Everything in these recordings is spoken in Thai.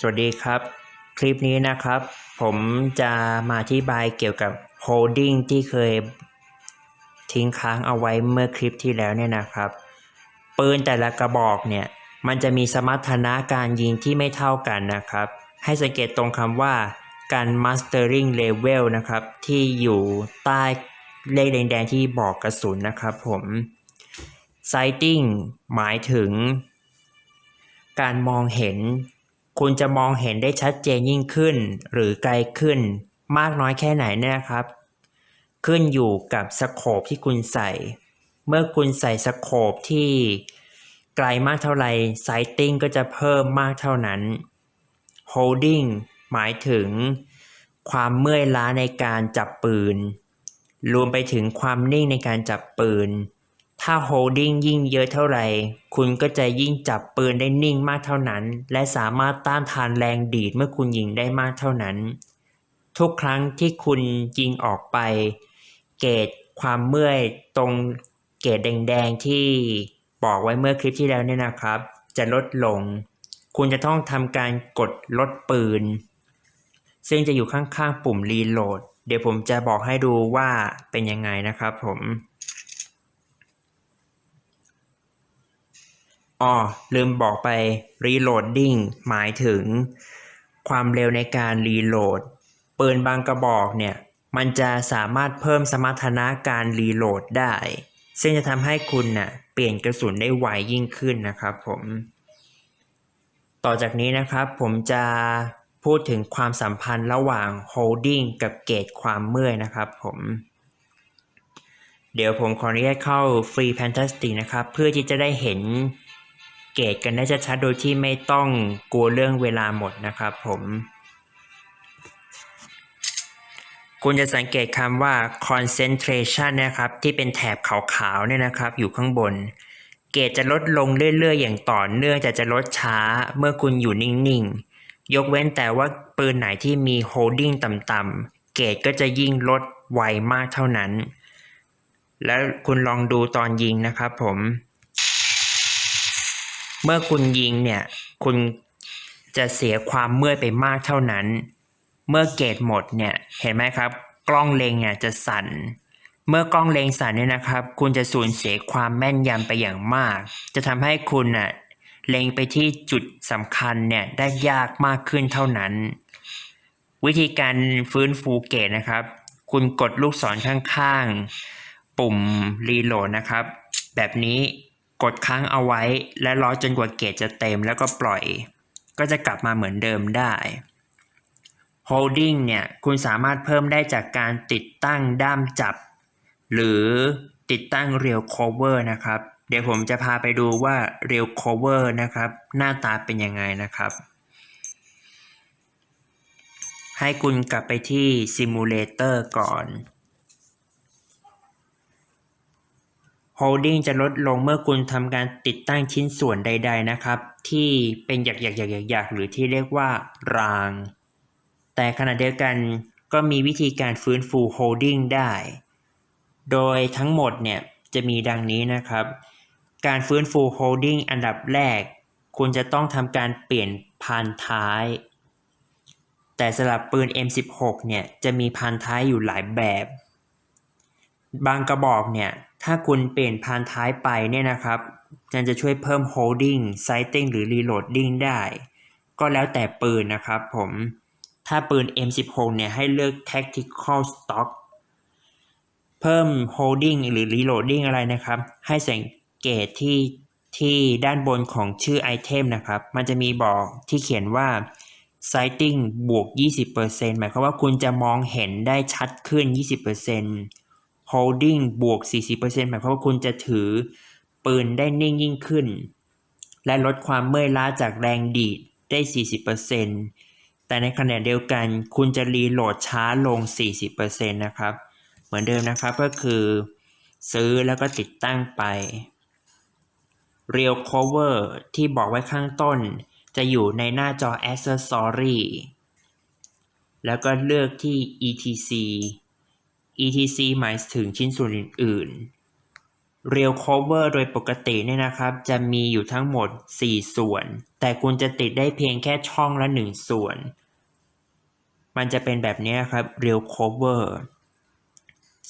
สวัสดีครับ คลิปนี้นะครับ ผมจะมาอธิบายเกี่ยวกับ holding ที่เคยทิ้งค้างเอาไว้เมื่อคลิปที่แล้วเนี่ยนะครับ ปืนแต่ละกระบอกเนี่ยมันจะมีสมรรถนะการยิงที่ไม่เท่ากันนะครับ ให้สังเกตตรงคำว่าการ mastering level นะครับ ที่อยู่ใต้เลขแดงๆที่บอกกระสุนนะครับผม sighting หมายถึง การมองเห็น คุณจะมองเห็นได้ชัดเจนยิ่งขึ้น หรือไกลขึ้น มากน้อยแค่ไหนเนี่ยนะครับ ขึ้นอยู่กับสโคปที่คุณใส่ เมื่อคุณใส่สโคปที่ไกลมากเท่าไหร่ sighting ก็จะเพิ่มมากเท่านั้น holding หมายถึงความเมื่อยล้าในการจับปืน รวมไปถึงความนิ่งในการจับปืน ถ้า holding ยิ่งเยอะเท่าไหร่ คุณก็จะยิ่งจับปืนได้นิ่งมากเท่านั้น และสามารถต้านทานแรงดีดเมื่อคุณยิงได้มากเท่านั้น ทุกครั้งที่คุณยิงออกไป เกจความเมื่อยตรงเกจแดงๆที่บอกไว้เมื่อคลิปที่แล้วเนี่ยนะครับ จะลดลง คุณจะต้องทำการกดลดปืน ซึ่งจะอยู่ข้างๆปุ่มรีโหลด เดี๋ยวผมจะบอกให้ดูว่าเป็นยังไงนะครับผม อ๋อลืมบอกไป reloading หมายถึง ความเร็วในการรีโหลดปืนบางกระบอกเนี่ย มันจะสามารถเพิ่มสมรรถนะการรีโหลดได้ ซึ่งจะทำให้คุณน่ะเปลี่ยนกระสุนได้ไวยิ่งขึ้นนะครับผม ต่อจากนี้นะครับผมจะพูดถึงความสัมพันธ์ระหว่าง holding กับเกจความเมื่อยนะครับผมเดี๋ยวผมขออนุญาตเข้า Free Fantastic นะครับ เพื่อที่จะได้เห็น เกจกันได้ชัดๆโดยที่ไม่ต้องกลัวเรื่องเวลาหมดนะครับผมคุณจะสังเกตคำว่า concentration นะครับ ที่เป็นแถบขาวๆเนี่ยนะครับ อยู่ข้างบน เกจจะลดลงเรื่อยๆ อย่างต่อเนื่องแต่จะลดช้าเมื่อคุณอยู่นิ่งๆ ยกเว้นแต่ว่าปืนไหนที่มี holding ต่ำๆ เกจก็จะยิ่งลดไวมากเท่านั้น แล้วคุณลองดูตอนยิงนะครับผม เมื่อคุณยิงเนี่ย คุณจะเสียความเมื่อยไปมากเท่านั้น เมื่อเกจหมดเนี่ย เห็นไหมครับ กล้องเล็งเนี่ยจะสั่น เมื่อกล้องเล็งสั่นเนี่ยนะครับ คุณจะสูญเสียความแม่นยำไปอย่างมาก จะทำให้คุณน่ะเล็งไปที่จุดสำคัญเนี่ยได้ยากมากขึ้นเท่านั้น วิธีการฟื้นฟูเกจนะครับ คุณกดลูกศรข้างๆ ปุ่มรีโหลดนะครับ แบบนี้ กดค้างเอาไว้และรอจนกว่าเกจจะเต็มแล้วก็ปล่อย ก็จะกลับมาเหมือนเดิมได้ holding เนี่ยคุณสามารถเพิ่มได้จากการติดตั้งด้ามจับ หรือติดตั้ง real cover นะครับ เดี๋ยวผมจะพาไปดูว่า real cover นะครับ หน้าตาเป็นยังไงนะครับ ให้คุณกลับไปที่ simulator ก่อน holding จะลดลงเมื่อคุณทำการติดตั้งชิ้นส่วนใด ๆ นะครับ ที่เป็นหยักๆๆๆๆหรือที่เรียกว่าราง แต่ขณะเดียวกันก็มีวิธีการฟื้นฟู holding ได้ โดยทั้งหมดเนี่ยจะมีดังนี้นะครับ การฟื้นฟู holding อันดับแรก คุณจะต้องทำการเปลี่ยนพานท้าย แต่สำหรับปืน M16 เนี่ยจะมีพานท้ายอยู่หลายแบบ บางกระบอกเนี่ย ถ้าคุณเปลี่ยนพานท้ายไปเนี่ยนะครับมันจะช่วยเพิ่ม holding sighting หรือ reloading ได้ ก็แล้วแต่ปืนนะครับผม ถ้าปืน M16 เนี่ยให้เลือก tactical stock เพิ่ม holding หรือ reloading อะไรนะครับ ให้สังเกตที่ที่ด้านบนของชื่อไอเทมนะครับ มันจะมีบอกที่เขียนว่า sighting บวก 20%หมายความว่าคุณจะมองเห็นได้ชัดขึ้น 20% holding บวก 40%หมายความว่าคุณจะถือปืนได้นิ่งยิ่งขึ้น และลดความเมื่อยล้าจากแรงดีดได้ 40%แต่ในขณะเดียวกันคุณจะรีโหลดช้าลง 40%นะครับ เหมือนเดิมนะครับก็คือ ซื้อแล้วก็ติดตั้งไป Real Cover ที่บอกไว้ข้างต้น จะอยู่ในหน้าจอ Accessory แล้วก็เลือกที่ ETC ETC หมายถึงชิ้นส่วนอื่นๆ Real Cover โดยปกติเนี่ยนะครับ จะมีอยู่ทั้งหมด 4 ส่วน แต่คุณจะติดได้เพียงแค่ช่องละ 1 ส่วน มันจะเป็นแบบนี้ครับ Real Cover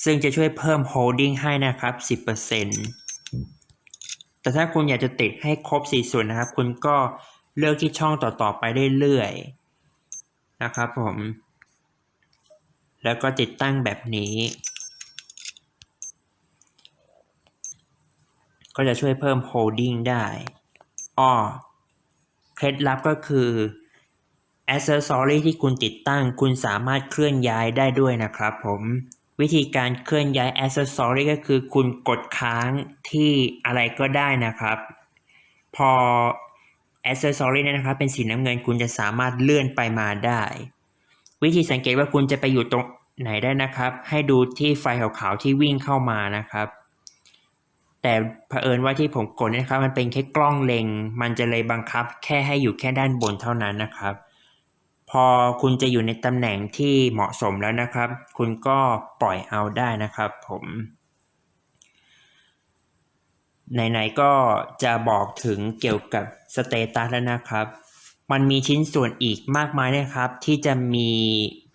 ซึ่งจะช่วยเพิ่ม holding ให้นะครับ 10%แต่ถ้าคุณอยากจะติดให้ครบ 4 ส่วนนะครับ คุณก็เลือกที่ช่องต่อๆไปเรื่อยๆนะครับผม แล้วก็ติดตั้งแบบนี้ ก็จะช่วยเพิ่ม holding ได้อ้อเคล็ดลับก็คือ accessory ที่คุณติดตั้ง คุณสามารถเคลื่อนย้ายได้ด้วยนะครับผมวิธีการเคลื่อนย้าย accessory ก็คือคุณกดค้างที่อะไรก็ได้นะครับ พอ accessory เนี่ยนะครับเป็นสีน้ำเงินคุณจะสามารถเลื่อนไปมาได้ วิธีสังเกตว่าคุณจะไปอยู่ตรง ไหนได้นะครับ ให้ดูที่ไฟขาวๆที่วิ่งเข้ามานะครับ แต่เผอิญว่าที่ผมกดนยนะครับ มันเป็นแค่กล้องเล็งมันจะเลยบังคับ แค่ให้อยู่แค่ด้านบนเท่านั้นนะครับ พอคุณจะอยู่ในตำแหน่งที่เหมาะสมแล้วนะครับ คุณก็ปล่อยเอาได้นะครับ ผมไหนๆก็จะบอกถึงเกี่ยวกับสเตตัสแล้วนะครับ มันมีชิ้นส่วนอีกมากมายนะครับ ที่จะมี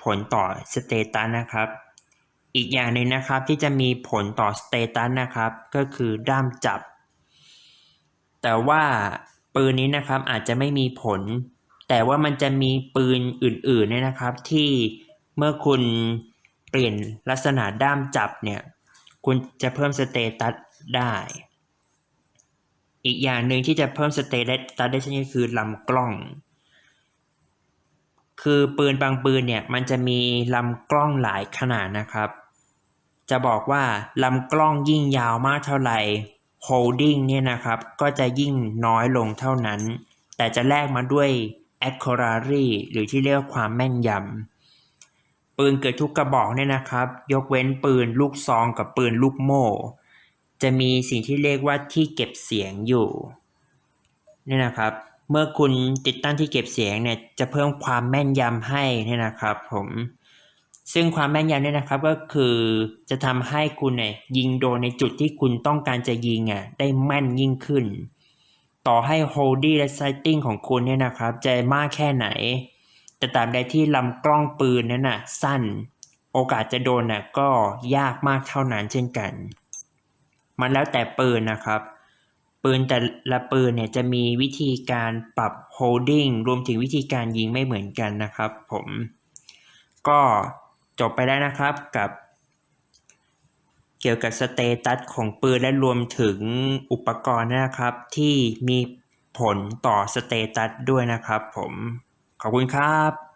ผลต่อสเตตัสนะครับ อีกอย่างหนึ่งนะครับที่จะมีผลต่อสเตตัสนะครับ ก็คือด้ามจับ แต่ว่าปืนนี้นะครับอาจจะไม่มีผล แต่ว่ามันจะมีปืนอื่นๆเนี่ยนะครับ ที่เมื่อคุณเปลี่ยนลักษณะด้ามจับเนี่ย คุณจะเพิ่มสเตตัสได้ อีกอย่างหนึ่งที่จะเพิ่มสเตตัสได้เช่นนี้คือลำกล้อง คือปืนบางปืนเนี่ยมันจะมีลำกล้องหลายขนาดนะครับ จะบอกว่าลำกล้องยิ่งยาวมากเท่าไหร่ holding เนี่ยนะครับก็จะยิ่งน้อยลงเท่านั้น แต่จะแลกมาด้วย accuracy หรือที่เรียกว่าความแม่นยำปืนเกิดทุกกระบอกเนี่ยนะครับ ยกเว้นปืนลูกซองกับปืนลูกโม่จะมีสิ่งที่เรียกว่าที่เก็บเสียงอยู่เนี่ยนะครับ เมื่อคุณติดตั้งที่เก็บเสียงเนี่ยจะเพิ่มความแม่นยำให้นี่นะครับผมซึ่งความแม่นยำเนี่ยนะครับก็คือจะทำให้คุณเนี่ยยิงโดนในจุดที่คุณต้องการจะยิงอะได้แม่นยิ่งขึ้น ต่อให้ holding และ sighting ของคุณเนี่ยนะครับจะมากแค่ไหน แต่ตามใดที่ลำกล้องปืนนั้นน่ะสั้น โอกาสจะโดนน่ะก็ยากมากเท่านั้นเช่นกัน มันแล้วแต่ปืนนะครับ ปืนแต่ละปืนเนี่ยจะมีวิธีการปรับ holding รวมถึงวิธีการยิงไม่เหมือนกันนะครับผมก็จบไปแล้วนะครับกับ เกี่ยวกับสเตตัสของปืนและรวมถึงอุปกรณ์นะครับ ที่มีผลต่อสเตตัสด้วยนะครับผม ขอบคุณครับ